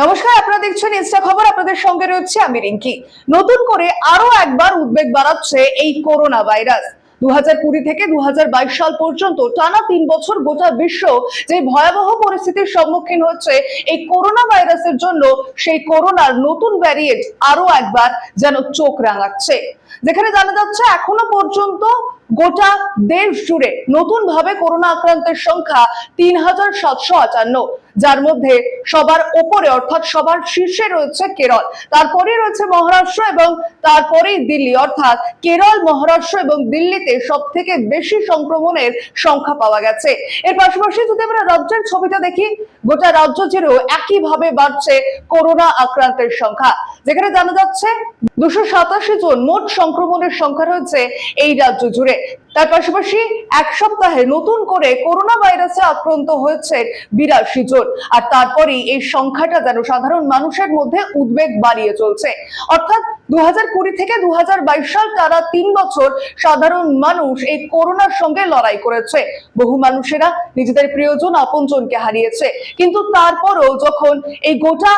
নমস্কার, আপনারা দেখছেন ইনস্টা খবর, আপনাদের সঙ্গে রয়েছে আমি রিঙ্কি। নতুন করে আরও একবার উদ্বেগ বাড়াচ্ছে এই করোনা ভাইরাস। দু থেকে দু সাল পর্যন্ত টানা তিন বছর গোটা বিশ্ব যে ভয়াবহ পরিস্থিতির সম্মুখীন হচ্ছে এই করোনা ভাইরাসের জন্য, সেই করোনার নতুন ভ্যারিয়েন্ট আরও একবার যেন চোখ রাঙাচ্ছে। যেখানে জানা যাচ্ছে, এখনও পর্যন্ত গোটা দেশ জুড়ে নতুন ভাবে করোনা আক্রান্তের সংখ্যা তিন হাজার সাতশো আটান্ন। যার মধ্যে সবার ওপরে অর্থাৎ সবার শীর্ষে রয়েছে কেরল। তারপরে রয়েছে মহারাষ্ট্র এবং তারপরেই দিল্লি। অর্থাৎ কেরল, মহারাষ্ট্র এবং দিল্লিতে সব থেকে বেশি সংক্রমণের সংখ্যা পাওয়া গেছে। এর পাশাপাশি যদি আমরা রাজ্যের ছবিটা দেখি, গোটা রাজ্য জুড়েও একইভাবে বাড়ছে করোনা আক্রান্তের সংখ্যা। যেখানে জানা যাচ্ছে, দুশো সাতাশি জন মোট সংক্রমণের সংখ্যা রয়েছে এই রাজ্য জুড়ে। তার পাশাপাশি এক সপ্তাহে নতুন করে করোনা ভাইরাসে আক্রান্ত হয়েছে বিরাশি জন। আর তারপরেই এই সংখ্যাটা যেন সাধারণ মানুষের মধ্যে উদ্বেগ বাড়িয়ে চলছে। অর্থাৎ দু থেকে দু হাজার বাইশ সাল তারা তিন বছর সাধারণ মানুষ এই করোনার সঙ্গে লড়াই করেছে। বহু মানুষেরা নিজেদের প্রিয়জন আপনজনকে হারিয়েছে। কিন্তু তারপরও যখন এই গোটা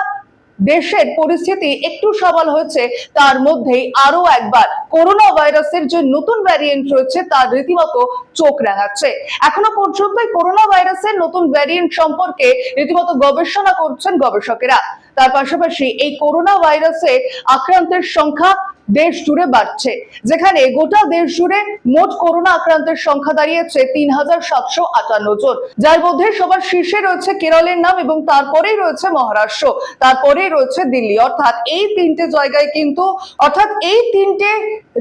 দেশের পরিস্থিতি একটু সবল হয়েছে, তার মধ্যেই আরও একবার করোনা ভাইরাসের যে নতুন ভ্যারিয়েন্ট রয়েছে, তার রীতিমতো চোখ রাঙাচ্ছে। এখনও পর্যন্ত করোনা ভাইরাসের নতুন ভ্যারিয়েন্ট সম্পর্কে রীতিমতো গবেষণা করছেন গবেষকেরা। তার পাশাপাশি এই করোনা ভাইরাসে আক্রান্তের সংখ্যা দেশ জুড়ে বাড়ছে, যেখানে গোটা দেশ জুড়ে মোট করোনা আক্রান্তের সংখ্যা দাঁড়িয়েছে তিন হাজার সাতশো আটান্ন জন, যার মধ্যে সবার শীর্ষে রয়েছে কেরলের নাম এবং তারপরেই রয়েছে মহারাষ্ট্র, তারপরেই রয়েছে দিল্লি। অর্থাৎ এই তিনটে জায়গায় কিন্তু, অর্থাৎ এই তিনটে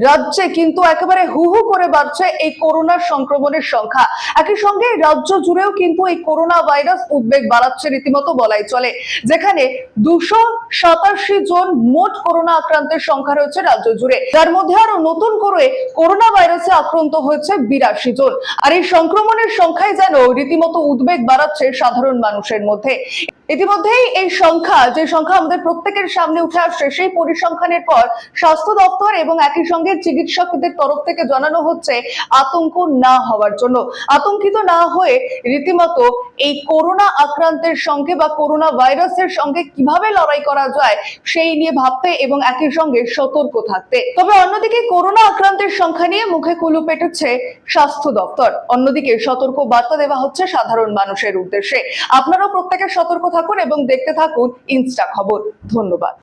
রাজ্যে কিন্তু একেবারে হু হু করে বাড়ছে এই করোনা সংক্রমণের সংখ্যা। একই সঙ্গে রাজ্য জুড়েও কিন্তু এই করোনা ভাইরাস উদ্বেগ বাড়াচ্ছে রীতিমতো বলাই চলে, যেখানে দুশো সাতাশি জন মোট করোনা আক্রান্তের সংখ্যা রয়েছে রাজ্য জুড়ে, যার মধ্যে আরও নতুন করে করোনা ভাইরাসে আক্রান্ত হয়েছে বিরাশি জন। আর এই সংক্রমণের সংখ্যায় যেন রীতিমতো উদ্বেগ বাড়াচ্ছে সাধারণ মানুষের মধ্যে। ইতিমধ্যেই এই সংখ্যা, যে সংখ্যা আমাদের প্রত্যেকের সামনে উঠে আসছে, সেই পরিসংখ্যানের পর স্বাস্থ্য দপ্তর এবং একই সঙ্গে চিকিৎসকদের তরফ থেকে জানানো হচ্ছে আতঙ্ক না হওয়ার জন্য। আতঙ্কিত না হয়ে রীতিমতো এই করোনা আক্রান্তের সঙ্গে বা করোনা ভাইরাসের সঙ্গে কীভাবে লড়াই করা যায়, সেই নিয়ে ভাবতে এবং একই সঙ্গে সতর্ক থাকতে। তবে অন্যদিকে করোনা আক্রান্তের সংখ্যা নিয়ে মুখে কুলু পেটেছে স্বাস্থ্য দপ্তর। অন্যদিকে সতর্ক বার্তা দেওয়া হচ্ছে সাধারণ মানুষের উদ্দেশ্যে। আপনারাও প্রত্যেকে সতর্ক থাকুন এবং দেখতে থাকুন ইনস্টা খবর। ধন্যবাদ।